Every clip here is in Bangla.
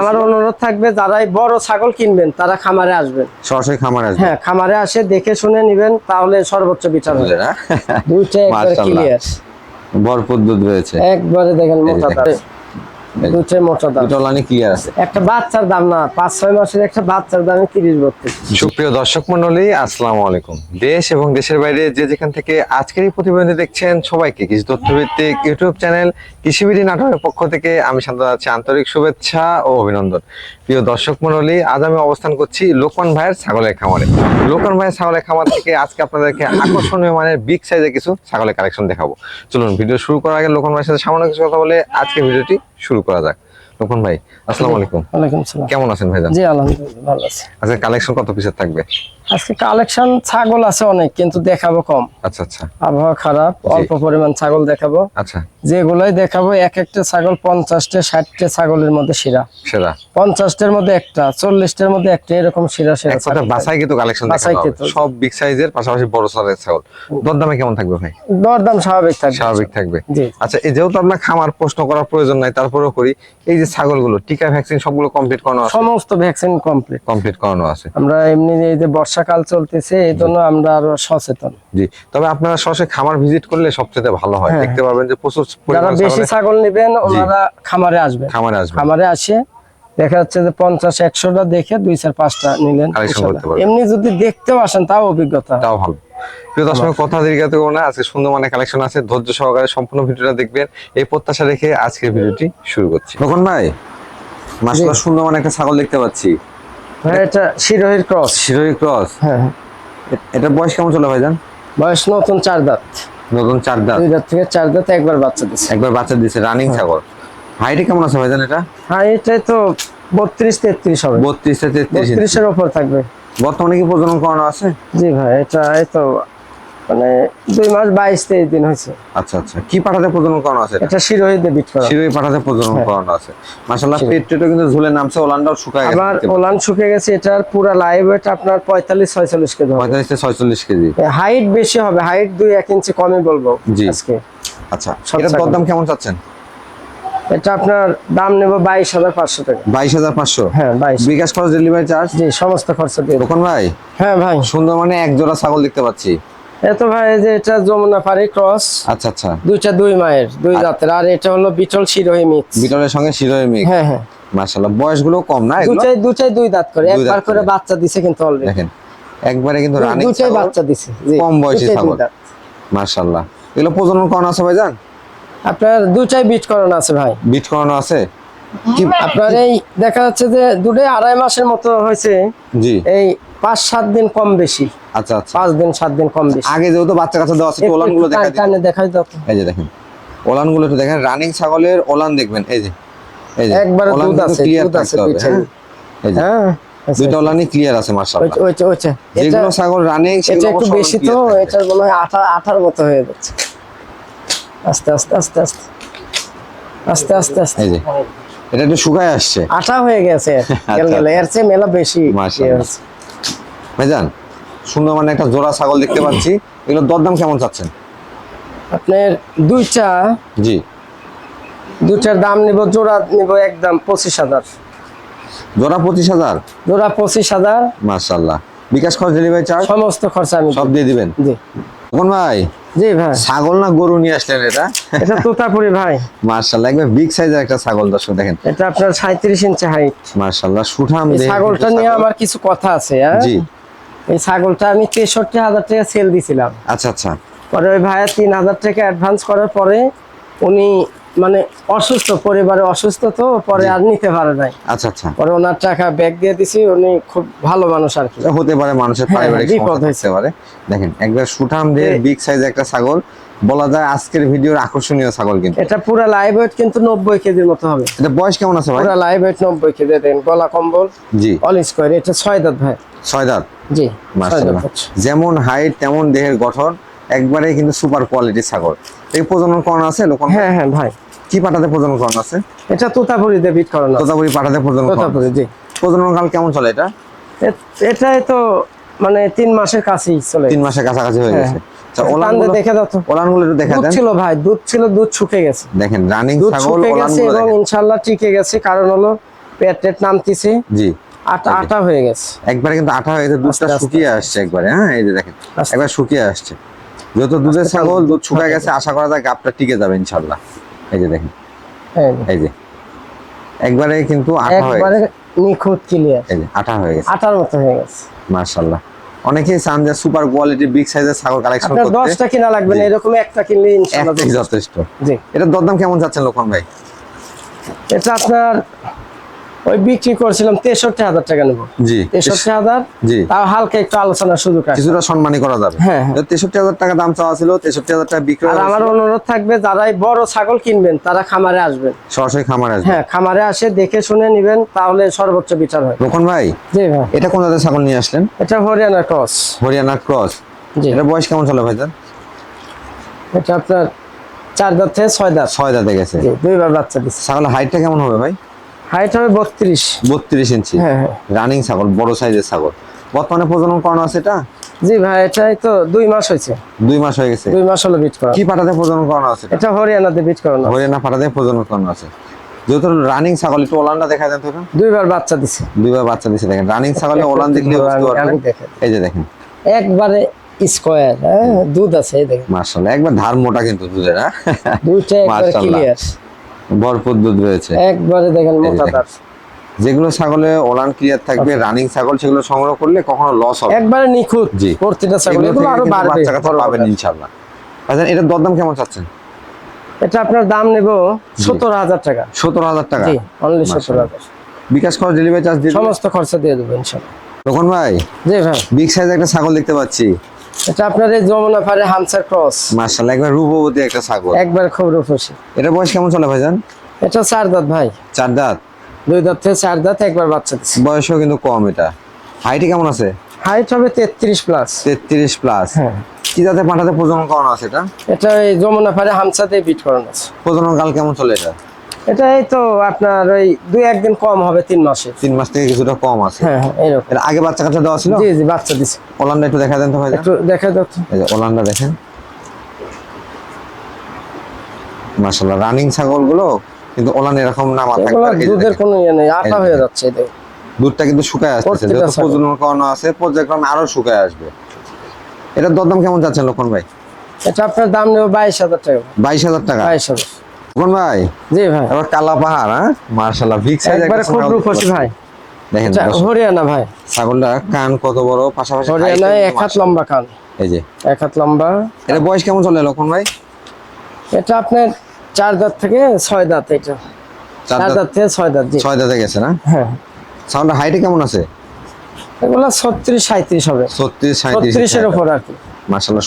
আমার অনুরোধ থাকবে যারাই বড় ছাগল কিনবেন তারা খামারে আসবেন। সরাসরি খামারে আসবেন? হ্যাঁ খামারে আসে দেখে শুনে নেবেন তাহলে সর্বোচ্চ বিচার হবে। হ্যাঁ? দুইটা একবারে ক্লিয়ার ভরপুর দুধ রয়েছে। একবারে দেখেন মোটা দুটো ক্লিয়ার আছে। একটা বাচ্চার দাম না পাঁচ ছয় মাসের একটা বাচ্চার দামে তিরিশ বত্রিশ। সুপ্রিয় দর্শক মন্ডলী আসসালামু আলাইকুম। দেশ এবং দেশের বাইরে যে যেখান থেকে আজকের এই প্রতিবেদনটি দেখছেন সবাইকে কৃষি তথ্যভিত্তিক ইউটিউব চ্যানেল নাটকের পক্ষ থেকে আমি শান্ত আছি আন্তরিক শুভেচ্ছা ও অভিনন্দন। প্রিয় দর্শক মন্ডলী আজ আমি অবস্থান করছি লোকমান ভাইয়ের ছাগলের খামারে। লোকমান ভাইয়ের ছাগলের খামার থেকে আজকে আপনাদেরকে আকর্ষণীয় মানের বিগ সাইজের কিছু ছাগলের কালেকশন দেখাবো। চলুন ভিডিও শুরু করার আগে লোকমান ভাইয়ের সাথে সামান্য কিছু কথা বলে আজকে ভিডিওটি শুরু করা যাক। তখন ভাই আসসালামু আলাইকুম। ওয়ালাইকুম আসসালাম। কেমন আছেন ভাইজান? জি আলহামদুলিল্লাহ ভালো আছি। আচ্ছা কালেকশন কত পিসের থাকবে? আজকে কালেকশন ছাগল আছে অনেক কিন্তু দেখাবো কম। আচ্ছা আচ্ছা। আবহাওয়া খারাপ অল্প পরিমাণ ছাগল দেখাবো। আচ্ছা। যেগুলোই দেখাবো এক একটা ছাগল পঞ্চাশটা ষাটটা ছাগলের মধ্যে শিরা। সেরা পঞ্চাশটার মধ্যে একটা চল্লিশটার মধ্যে একটা এরকম শিরা সেরা কথা বাসায় কিন্তু কালেকশন হবে। কিন্তু। সব বিগ সাইজের পাশাপাশি বড় সাইজের ছাগল। দরদামে কেমন থাকবে ভাই? দরদাম স্বাভাবিক থাকবে। স্বাভাবিক থাকবে। জি। আচ্ছা এই যেহেতু আপনার খামার প্রশ্ন করার প্রয়োজন নাই তারপরেও করি। এই যে ছাগলগুলো টিকা ভ্যাকসিন সবগুলো কমপ্লিট করানো আছে? সমস্ত ভ্যাকসিন কমপ্লিট কমপ্লিট করানো আছে। আমরা এমনি এই যে বর্ষাকাল চলতেছে এই জন্য আমরা আরও সচেতন। জি তবে আপনারা সরাসরি খামার ভিজিট করলে সবচেয়ে ভালো হয়। হ্যাঁ। দেখতে পাবেন যে প্রচুর যারা বেশি ছাগল নেবেন ওনারা খামারে আসবেন। খামারে আসবে খামারে আসে দেখা যাচ্ছে যে পঞ্চাশ একশোটা দেখে দুই চার পাঁচটা নিলেন। এমনি যদি দেখতেও আসেন তাও অভিজ্ঞতা। তাও ভালো। প্রিয় দর্শক কথা দীর্ঘাতে না। আজকে সুন্দর মানে কালেকশন আছে। ধৈর্য সহকারে সম্পূর্ণ ভিডিওটা দেখবেন। এই প্রত্যাশা রেখে আজকের ভিডিওটি শুরু করছি। তখন ভাই মাসাল্লাহ সুন্দর মানে একটা ছাগল দেখতে পাচ্ছি। এটা শিরোহির ক্রস। ক্রস? হ্যাঁ হ্যাঁ। এটা বয়স কেমন চলে ভাইজান? বয়স নতুন চার দাঁত। নতুন চার দাঁত। দুই দাঁত থেকে চার দাঁত একবার বাচ্চা দিচ্ছে একবার বাচ্চা দিছে রানিং ছাগল। হাইটে কেমন আছে ভাইজান এটা? হ্যাঁ তো বত্রিশ তেত্রিশ হবে। বত্রিশ তেত্রিশ থাকবে। বর্তমানে কি প্রজনন করানো আছে? জি ভাই এটা এই তো মানে দুই মাস বাইশ তেইশ দিন হয়েছে। আচ্ছা আচ্ছা। কি পাঠাতে প্রজনন করানো আছে এটা? শিরোহিতে বিট করা। শিরোহী পাঠাতে প্রজনন হ্যাঁ। করানো আছে। মাসাল্লাহ পেট টেটও কিন্তু ঝুলে নামছে ওলানটাও শুকায় গেছে। আবার ওলান শুকে গেছে এটার পুরা লাইভ ওয়েট আপনার পঁয়তাল্লিশ ছয়চল্লিশ কেজি হবে। পঁয়তাল্লিশ থেকে ছয়চল্লিশ কেজি। হাইট বেশি হবে হাইট দুই এক ইঞ্চি কমই বলব। আজকে। আচ্ছা এটা। দরদাম কেমন চাচ্ছেন? এটা আপনার দাম নেব বাইশ হাজার পাঁচশো টাকা। বাইশ হাজার পাঁচশো? হ্যাঁ বাইশ। বিকাশ খরচ ডেলিভারি চার্জ জি সমস্ত খরচ দিয়ে। তখন ভাই? হ্যাঁ ভাই। সুন্দর মানে এক জোড়া ছাগল দেখতে পাচ্ছি। এত ভাই যে এটা যমুনা পাড়ি ক্রস আচ্ছা আচ্ছা। দুইটা দুই মায়ের দুই জাতের। আর এটা হলো বিটল শিরোহী মিক্স বিটলের সঙ্গে শিরোহী মিক্স হ্যাঁ হ্যাঁ। মাসাল্লাহ বয়সগুলো কম না এগুলো? দুটাই দুটাই দুই দাঁত করে। একবার দাঁত করে। বাচ্চা দিছে কিন্তু অলরেডি দেখেন একবারে কিন্তু রানিং দুটাই বাচ্চা দিছে। জি, কম বয়সী ছাগল। দাঁত। মাশাল্লাহ এগুলো প্রজনন করানো আছে ভাইজান? আপনার দুটাই বিট করানো আছে ভাই। বিট করানো আছে? কি আপনার এই দেখা যাচ্ছে যে দুটোই আড়াই মাসের মতো হয়েছে। জি। এই পাঁচ সাত দিন কম বেশি। আচ্ছা আচ্ছা। পাঁচ দিন সাত দিন কম বেশি। আগে যেহেতু বাচ্চা কাচ্চা দেওয়া আছে ওলানগুলো দেখা কানে দেখাই দাও। এই যে দেখেন ওলানগুলো একটু দেখেন। রানিং ছাগলের ওলান দেখবেন এই যে এই যে একবারে দুধ আছে, দুধ আছে। হ্যাঁ? এই যে হ্যাঁ আচ্ছা, দুইটা ক্লিয়ার আছে মাশাআল্লাহ। ওইটা- ওইটা- ওইটা। যেগুলো ছাগল রানিং সেগুলো একটু বেশি তো এটার মনে হয় আঠা আঠার মতো হয়ে যাচ্ছে। আস্তে আস্তে আস্তে আস্তে। আস্তে আস্তে আস্তে। এই যে এটা একটু শুকায় আসছে। আঠা হয়ে গেছে। গেল গেল এর চেয়ে মেলা বেশি মাশাআল্লাহ। ভাইজান সুন্দর মানে একটা জোড়া ছাগল দেখতে পাচ্ছি। এগুলো দরদাম কেমন চাচ্ছেন? আপনার দুইটা জি। দুইটার দাম নিব জোড়া নিব একদম পঁচিশ হাজার। জোড়া পঁচিশ হাজার? জোড়া পঁচিশ হাজার। মাশাআল্লাহ। বিকাশ খরচ ডেলিভারি চার্জ সমস্ত খরচা আমি সব দিয়ে দিবেন? জি। কোন ভাই জি ভাই। ছাগল না গরু নিয়ে আসলেন এটা? এটা তোতাপুরি ভাই। মার্শাল্লাহ একবার বিগ সাইজের একটা ছাগল দর্শক দেখেন। এটা আপনার সাঁত্রিশ ইঞ্চি হাইট মার্শাল্লাহ সুঠাম ছাগলটা নিয়ে। আমার কিছু কথা আছে হ্যাঁ? জি। এই ছাগলটা আমি তেষট্টি হাজার টাকা সেল দিছিলাম। আচ্ছা আচ্ছা। পরে ওই ভাইয়া তিন হাজার টাকা অ্যাডভান্স করার পরে উনি মানে অসুস্থ পরিবারে অসুস্থ তো পরে আর নিতে পারে নাই। আচ্ছা আচ্ছা। পরে ওনার টাকা ব্যাগ দিয়ে দিছি উনি খুব ভালো মানুষ আর কি। হতে পারে মানুষের হ্যাঁ, পারিবারিক বিপদ হয়েছে। পারে। দেখেন একবার সুঠাম দিয়ে বিগ সাইজ একটা ছাগল বলা যায় আজকের ভিডিওর আকর্ষণীয় ছাগল কিন্তু। এটা পুরো লাইভ ওয়েট কিন্তু নব্বই কেজির মতো হবে। এটা বয়স কেমন আছে ভাই? পুরো লাইভ ওয়েট নব্বই কেজি দেন গলা কম্বল জি। অল স্কোয়ার এটা ছয় দাঁত ভাই। ছয় দাঁত? জি হচ্ছে। যেমন হাইট তেমন দেহের গঠন একবারে কিন্তু সুপার কোয়ালিটি ছাগল। এই প্রজনন করানো আছে লোক হ্যাঁ হ্যাঁ ভাই। কি পাঠাতে প্রজনন করানো আছে? এটা তোতাপুরিতে বিট করানো তোতাপুরি পাঠাতে প্রজনন তোতাপুরি জি। প্রজনন কাল কেমন চলে এটা? এটাই তো মানে তিন মাসের কাছেই চলে। তিন মাসের কাছাকাছি হয়ে হ্যাঁ। গেছে। আচ্ছা দেখে দাও তো। ওলানগুলো একটু দেখা দেন। ছিল ভাই দুধ ছিল দুধ শুকে গেছে। দেখেন রানিং ছাগল গেছে এবং দেখেন। টিকে গেছে। কারণ হলো পেট টেট নামতিছে। জি। আটা আটা হয়ে গেছে। একবারে কিন্তু হয়ে গেছে দুধটা আস্তে আস্তে। শুকিয়ে আসছে একবারে হ্যাঁ? এই যে দেখেন একবার শুকিয়ে আসছে। যত দুধের ছাগল দুধ শুকায় গেছে আশা করা যায় গাপটা টিকে যাবে ইনশাল্লাহ এই যে দেখেন। এই যে। একবারে কিন্তু আঠা হয়ে একবারে নিখুঁত ক্লিয়ার হয়ে গেছে। আটার মতো হয়ে গেছে। মার্শাল্লাহ অনেকেই চান যে সুপার কোয়ালিটি বিগ সাইজের ছাগল কালেকশন করতে। দশটা কিনা লাগবে না এরকম একটা কিনলে ইনশাআল্লাহ যথেষ্ট। জি। এটা দরদাম কেমন যাচ্ছে লোকন ভাই? এটা আপনার ওই বিক্রি করছিলাম তেষট্টি হাজার টাকা নেব। জি। তেষট্টি হাজার জি। তাও হালকা একটু আলোচনার সুযোগ আছে। কিছুটা সম্মানই করা যাবে। হ্যাঁ, হ্যাঁ। তেষট্টি হাজার টাকা দাম চাওয়া ছিল তেষট্টি হাজার টাকা বিক্রি। আমার অনুরোধ থাকবে যারাই বড় ছাগল কিনবেন তারা খামারে আসবেন। সরাসরি খামার আসবে হ্যাঁ খামারে আসে দেখে শুনে নিবেন তাহলে সর্বোচ্চ বিচার হয়। লোকন ভাই জি ভাই। এটা কোন জাতের ছাগল নিয়ে আসলেন? এটা হরিয়ানা ক্রস। হরিয়ানা ক্রস। জি। এটা বয়স কেমন চলে ভাই তার এটা আপনার চার দাঁত থেকে ছয় দাঁত। ছয় দাঁতে গেছে। দুইবার বাচ্চা দিচ্ছে ছাগলের হাইটটা কেমন হবে ভাই? হাইট হবে বত্রিশ। বত্রিশ ইঞ্চি। হ্যাঁ হ্যাঁ। রানিং ছাগল বড় সাইজের ছাগল। বর্তমানে প্রজনন করানো আছে এটা? জি ভাই এটাই তো দুই মাস হয়েছে। দুই মাস হয়ে গেছে? দুই মাস হলো বিট করা। কি পাটাতে প্রজনন করানো আছে এটা? হরিয়ানাতে বিট করানো হরিয়ানা পাটাতে প্রজনন করানো আছে। যেহেতু রানিং ছাগল একটু ওলানটা দেখা যান তো দুইবার বাচ্চা দিছে। দুইবার বাচ্চা দিছে দেখেন। রানিং ছাগলে ওলান দেখলে বুঝতে পারবেন। এই যে দেখেন। একবারে স্কোয়ার হ্যাঁ দুধ আছে এই দেখেন। মার্শাল্লাহ একবার ধার মোটা কিন্তু দুধের হ্যাঁ? দুইটা একবারে মাশাআল্লাহ। ক্লিয়ার ভরপুর দুধ রয়েছে। একবারে দেখেন যে মোটা দেখেন। দাঁত। যেগুলো ছাগলে ওলান ক্লিয়ার থাকবে রানিং ছাগল সেগুলো সংগ্রহ করলে কখনো লস হবে একবারে নিখুঁত জি। প্রতিটা ছাগল এগুলো আরও বাড়বে বাচ্চা কাচ্চা পাবেন হবে। আচ্ছা এটার দরদাম কেমন চাচ্ছেন? এটা আপনার দাম নেব সত্তর হাজার টাকা। সতেরো হাজার টাকা? জি অনলি সত্তর মাশাআল্লাহ। হাজার। বিকাশ খরচ ডেলিভারি চার্জ দিয়ে সমস্ত খরচা দিয়ে দেবো ইনশাল্লাহ তখন ভাই জি ভাই। বিগ সাইজ একটা ছাগল দেখতে পাচ্ছি। এটা আপনার এই যমুনা পারে হামসার ক্রস। মার্শাল্লাহ একবার রূপবতী একটা ছাগল। একবার খুব রূপসী। এটা বয়স কেমন চলে ভাইজান? এটা চার দাঁত ভাই। চার দাঁত? দুই দাঁত থেকে চার দাঁত একবার বাচ্চা দিচ্ছে বয়সও কিন্তু কম এটা। হাইটে কেমন আছে? হাইট হবে তেত্রিশ প্লাস তেত্রিশ প্লাস হ্যাঁ। কি জাতে পাঠাতে প্রজনন করানো আছে এটা? এটা এই যমুনা পারে হামসাতে বিট করানো আছে। প্রজনন কাল কেমন চলে এটা? এটা এই তো আপনার ওই দুই একদিন কম হবে তিন মাসে। তিন মাস থেকে কিছুটা কম আছে। হ্যাঁ হ্যাঁ এরকম। আগে বাচ্চা কাচ্চা দেওয়া ছিল? জি জি বাচ্চা দিছে। ওলানটা একটু দেখা দেন তো ভাইজান। একটু দেখা তো। এই যে ওলানটা দেখেন। মাশাল্লাহ রানিং ছাগলগুলো কিন্তু ওলান এরকম না মাথা এগুলো দুধের কোনো ইয়ে নেই আটা হয়ে যাচ্ছে দেখো। দুধটা কিন্তু শুকায় প্রত্যেকটা যেহেতু প্রজনন করানো আছে পর্যায়ক্রমে আরও শুকায় আসবে। এটার দরদাম কেমন যাচ্ছেন লক্ষণ ভাই? এটা আপনার দাম নেবে বাইশ হাজার টাকা। বাইশ হাজার টাকা। বাইশ হাজার। লক্ষণ ভাই? জি ভাই। এবার কালা পাহাড় হ্যাঁ? মার্শাল্লাহ সাইজ একবারে খুব রূপসী ভাই। দেখেন হরিয়ানা ভাই। ছাগলটা কান কত বড় পাশাপাশি এক হাত লম্বা কান। এই যে। এক হাত লম্বা। এটা বয়স কেমন চলে লক্ষণ ভাই? এটা আপনার চার দাঁত থেকে ছয় দাঁত এটা। চার দাঁত। থেকে ছয় দাঁত ছয় দাঁতে গেছে না? হ্যাঁ। ছাগলটা হাইটে কেমন আছে? এগুলো ছত্রিশ সাঁত্রিশ হবে। ছত্রিশ সাঁত্রিশ ছত্রিশের উপর আর কি।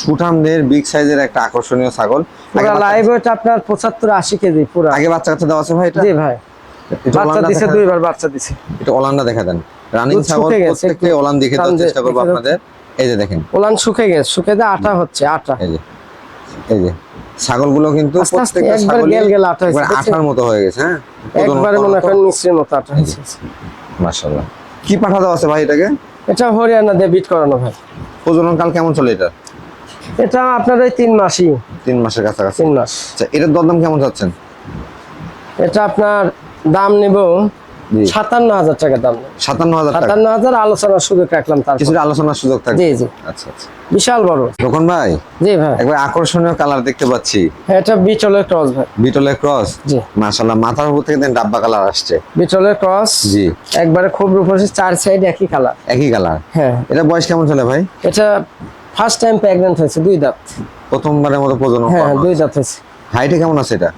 সুঠামদের বিগ সাইজের একটা আকর্ষণীয় ছাগল। পুরা লাইভ ওটা আপনার পঁচাত্তর আশি কেজি পুরা। আগে বাচ্চা কাচ্চা দেওয়া আছে ভাই এটা? জি ভাই। বাচ্চা দিছে দুইবার বাচ্চা দিছে। একটু ওলানটা দেখা দেন। রানিং ছাগল প্রত্যেককে ওলান দেখে দেওয়ার চেষ্টা করব। আপনাদের। এই যে দেখেন। ওলান শুকে গেছে শুকে আটা হচ্ছে আটা। এই যে। এই যে। ছাগলগুলো কিন্তু প্রত্যেকটা ছাগলই গেল গেল আটা হয়েছে? আঠার মতো হয়ে গেছে হ্যাঁ? একবারে মনে করেন মিশ্রির মতো আটা হয়েছে মাশাআল্লাহ। কি পাঠা দেওয়া আছে ভাই এটাকে? এটা হরিয়ানা দিয়ে বিট করানো ভাই। প্রজনন কাল কেমন চলে এটা? এটা আপনার ওই তিন মাসই। তিন মাসের কাছাকাছি। তিন মাস। আচ্ছা এটার দরদাম কেমন যাচ্ছেন এটা আপনার দাম নেব সাতান্ন হাজার টাকা দাম। সাতান্ন হাজার সাতান্ন হাজার আলোচনার সুযোগ রাখলাম তার আলোচনার সুযোগ থাকবে। জি জি। আচ্ছা আচ্ছা। বিশাল বড়। তখন ভাই? জি ভাই। একবার আকর্ষণীয় কালার দেখতে পাচ্ছি। এটা বিটলের ক্রস ভাই। বিটলের ক্রস? জি। মাশাআল্লাহ মাথার উপর থেকে দেন ডাব্বা কালার আসছে। বিটলের ক্রস? জি। একবারে খুব রূপসী চার সাইড একই কালার। একই কালার? হ্যাঁ। এটা বয়স কেমন চলে ভাই? এটা ফার্স্ট টাইম প্রেগনেন্ট হয়েছে দুই দাঁত। প্রথমবারের মতো প্রজনন হ্যাঁ দুই দাঁত হয়েছে। হাইটে কেমন আছে এটা?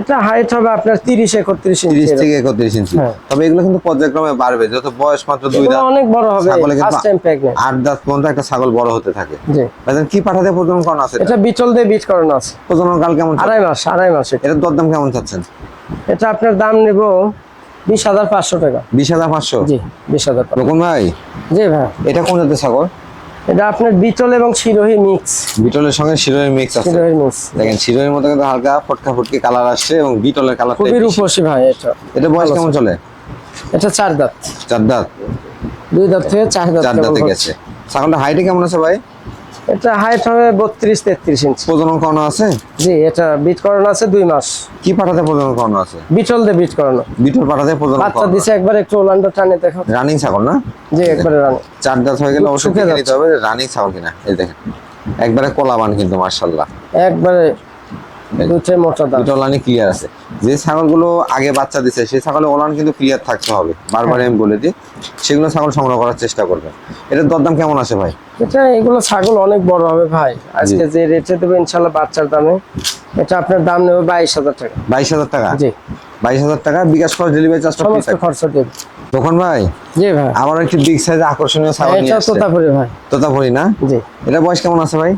এটা হাইট হবে আপনার তিরিশ একত্রিশ ইঞ্চি তিরিশ এরকম। থেকে একত্রিশ ইঞ্চি হ্যাঁ। তবে এগুলো কিন্তু পর্যায়ক্রমে বাড়বে। যত বয়স মাত্র দুই দাঁত অনেক বড় হবে ছাগলে ফার্স্ট টাইম প্রেগনেন্ট আট দাঁত পর্যন্ত একটা ছাগল বড় হতে থাকে। জি। ভাইজান কি পাঠাতে প্রজনন করানো আছে এটা? বিচল দিয়ে বিট করানো আছে। প্রজনন কাল কেমন? আড়াই মাস আড়াই মাস এটা। এটার দরদাম কেমন চাচ্ছেন? এটা আপনার দাম নেব বিশ হাজার পাঁচশো টাকা। বিশ হাজার পাঁচশো? জি বিশ হাজার টাকা রকম ভাই? জি ভাই। এটা কোন জাতের ছাগল? এটা আপনার বিটল এবং শিরোহি মিক্স। বিটলের সঙ্গে শিরোহি মিক্স আছে। শিরোহি মিক্স। দেখেন শিরোহির মতো কিন্তু হালকা ফটকা ফটকি কালার আসছে এবং বিটলের কালার খুবই রূপসী ভাই এটা। এটা বয়স কেমন চলে? এটা চার দাঁত। চার দাঁত। দুই দাঁত থেকে চার দাঁত চার দাঁত। গেছে। ছাগলটা হাইটে কেমন আছে ভাই? এটা হাইট হবে বত্রিশ তেত্রিশ ইঞ্চি প্রজনন করানো আছে? জি এটা বিট করানো আছে দুই মাস। কি পাঠাতে প্রজনন করানো আছে? বিটল দিয়ে বিট করানো। বিটল পাঠাতে প্রজনন বাচ্চা দিছে একবার একটু ওলান্ডা টানে দেখো। রানিং ছাগল না? জি একবারে রান। চার দাঁত হয়ে গেলে অসুখে নিতে হবে রানিং ছাগল কিনা। এই দেখেন একবারে কলাবান কিন্তু মার্শাল্লাহ একবারে দুটোই মোটা দুটো ওলানি ক্লিয়ার আছে। যে ছাগলগুলো আগে বাচ্চা দিছে সেই ছাগলের ওলান কিন্তু ক্লিয়ার থাকতে হবে। বারবার আমি বলে দিই সেগুলো ছাগল সংগ্রহ করার চেষ্টা করবেন। এটার দরদাম কেমন আছে ভাই? এটা এগুলো ছাগল অনেক বড় হবে ভাই। আজকে যে রেটে দেবো ইনশাল্লাহ বাচ্চার দামে। এটা আপনার দাম নেবে বাইশ হাজার টাকা। বাইশ হাজার টাকা? জি। বাইশ হাজার টাকা বিকাশ খরচ ডেলিভারি চার্জটা ফ্রি সমস্ত খরচা দেবে। তখন ভাই? জি ভাই। আবার একটি বিগ সাইজ আকর্ষণীয় ছাগল নিয়ে এটা আসছে। তোতাপুরি ভাই। তোতাপুরি না? জি। এটা বয়স কেমন আছে ভাই?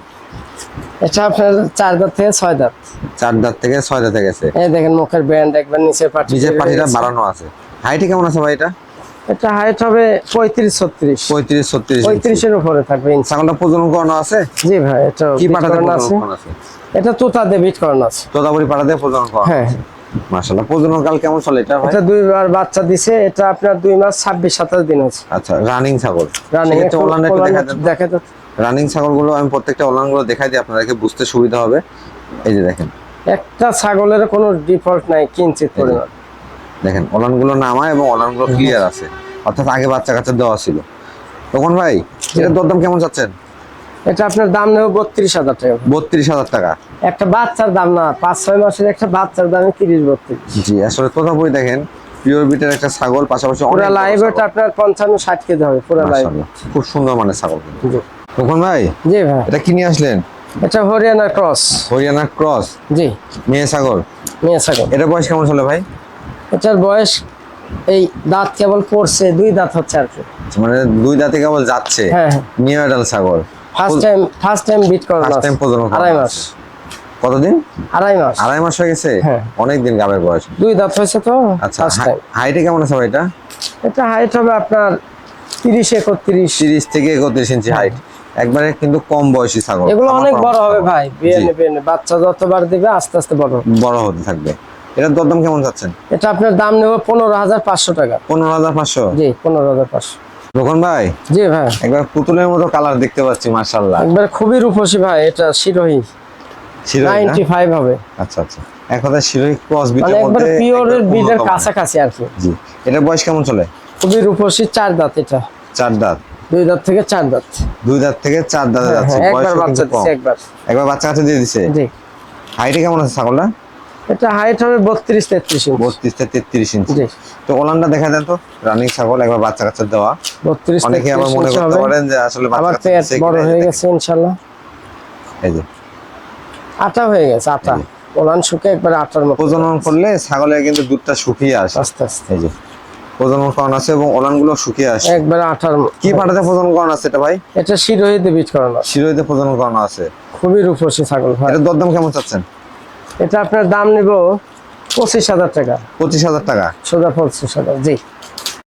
এটা আপনার চার দাঁত থেকে ছয় দাঁত। চার দাঁত থেকে ছয় দাঁতে গেছে। এই দেখেন মুখের ব্যান্ড একবার নিচের পাটি বেরিয়ে পাটিটা বাড়ানো আছে। হাইটে কেমন আছে ভাই এটা? এটা হাইট হবে পঁয়ত্রিশ ছত্রিশ। পঁয়ত্রিশ ছত্রিশ। পঁয়ত্রিশের উপরে থাকবে ছাগলটা প্রজনন করানো আছে? জি ভাই এটা কি পাঠাতে আছে। এটা তোতা দিয়ে বিট করানো আছে। পাঠাতে প্রজনন করানো হ্যাঁ। মাশাআল্লাহ প্রজনন কাল কেমন চলে এটা ভাই? এটা দুইবার বাচ্চা দিছে এটা আপনার দুই মাস ছাব্বিশ সাতাশ দিন আছে। আচ্ছা রানিং ছাগল। রানিং ওলানটা একটু দেখা দেন দেখে তো রানিং ছাগলগুলো আমি প্রত্যেকটা ওলানগুলো দেখাই দিই আপনাদেরকে বুঝতে সুবিধা হবে। এই যে দেখেন। একটা ছাগলের কোনো ডিফল্ট নাই কিঞ্চিত পরিমাণ। দেখেন ওলানগুলো নামা এবং ওলানগুলো ক্লিয়ার আছে। অর্থাৎ আগে বাচ্চা কাচ্চা দেওয়া ছিল। তখন ভাই এটার দরদাম কেমন চাচ্ছেন এটা আপনার দাম নেবে বত্রিশ হাজার টাকা। বত্রিশ হাজার টাকা। একটা বাচ্চার দাম না পাঁচ ছয় মাসের একটা বাচ্চার দামে তিরিশ বত্রিশ। জি আসলে তোতাপুরি দেখেন পিওর বিটের একটা ছাগল পাশাপাশি পুরা লাইভ আপনার পঞ্চান্ন ষাট কেজি হবে পুরা লাইভ খুব সুন্দর মানে ছাগল কিন্তু। তখন ভাই? জি ভাই। এটা কি নিয়ে আসলেন? এটা হরিয়ানা ক্রস। হরিয়ানা ক্রস? জি। মেয়ে ছাগল? মেয়ে ছাগল। এটা বয়স কেমন চলে ভাই? এটার বয়স এই দাঁত কেবল পড়ছে দুই দাঁত হচ্ছে আর কি। মানে দুই দাঁতে কেবল যাচ্ছে? হ্যাঁ। নিউ এডাল ছাগল? ফার্স্ট টাইম ফার্স্ট টাইম বিট First আছে। time প্রজনন আড়াই মাস। কতদিন? আড়াই মাস। আড়াই মাস হয়ে গেছে? হ্যাঁ। অনেক দিন গাবের বয়স। দুই দাঁত হয়েছে তো আচ্ছা ফার্স্ট হাইটে কেমন আছে ভাই এটা? এটা হাইট হবে আপনার তিরিশ একত্রিশ। তিরিশ থেকে একত্রিশ ইঞ্চি হাইট একবারে কিন্তু কম বয়সী ছাগল। এগুলো অনেক বড় হবে ভাই জি। নেবে বাচ্চা যতবার দিবে আস্তে আস্তে বড় বড় হতে থাকবে। এটার দরদাম কেমন যাচ্ছেন? এটা আপনার দাম নেবে পনেরো হাজার পাঁচশো টাকা। পনেরো হাজার পাঁচশো? জি পনেরো হাজার পাঁচশো। রোকন ভাই? জি ভাই। একবার পুতুলের মতো কালার দেখতে পাচ্ছি মার্শাল্লাহ একবার খুবই রূপসী ভাই এটা শিরোহী। শিরোহী না? নাইনটি ফাইভ হবে। আচ্ছা আচ্ছা। এক কথা শিরোহী ক্রস মানে বিটের একবার মধ্যে পিওরের একদম বিটের। কাছাকাছি আর কি। জি। এটার বয়স কেমন চলে? খুবই রূপসী চার দাঁত এটা। চার দাঁত। দুই দাঁত থেকে চার দাঁত। দুই দাঁত থেকে চার দাঁতে হ্যাঁ, যাচ্ছে হ্যাঁ, একবার বাচ্চা একবার। একবার বাচ্চা কাছে দিয়ে দিছে? জি। হাইটে কেমন আছে ছাগলটা? এটা হাইট হবে বত্রিশ তেত্রিশ ইঞ্চি বত্রিশ থেকে তেত্রিশ ইঞ্চি জি। তো ওলানটা দেখা দেন তো রানিং ছাগল একবার বাচ্চা কাচ্চা দেওয়া। বত্রিশ অনেকে আবার মনে করতে পারেন যে আসলে বাচ্চা কাচ্চা বড় হয়ে গেছে ইনশাল্লাহ। এই যে। আটা হয়ে গেছে আটা। ওলান শুকে একবার আটার মতো। প্রজনন করলে ছাগলের কিন্তু দুধটা শুকিয়ে আসে। আস্তে আস্তে। এই যে। প্রজনন করানো আছে এবং ওলানগুলো শুকিয়ে আসে। একবারে আঠার কি পাঠাতে প্রজনন করানো আছে এটা ভাই? এটা শিরোহিতে বীজ করানো শিরোহিতে প্রজনন করানো আছে। খুবই রূপসী ছাগল ভাই। এটা দরদাম কেমন চাচ্ছেন? এটা আপনার দাম নিব পঁচিশ হাজার টাকা। পঁচিশ হাজার টাকা। সোজা পঁচিশ হাজার জি।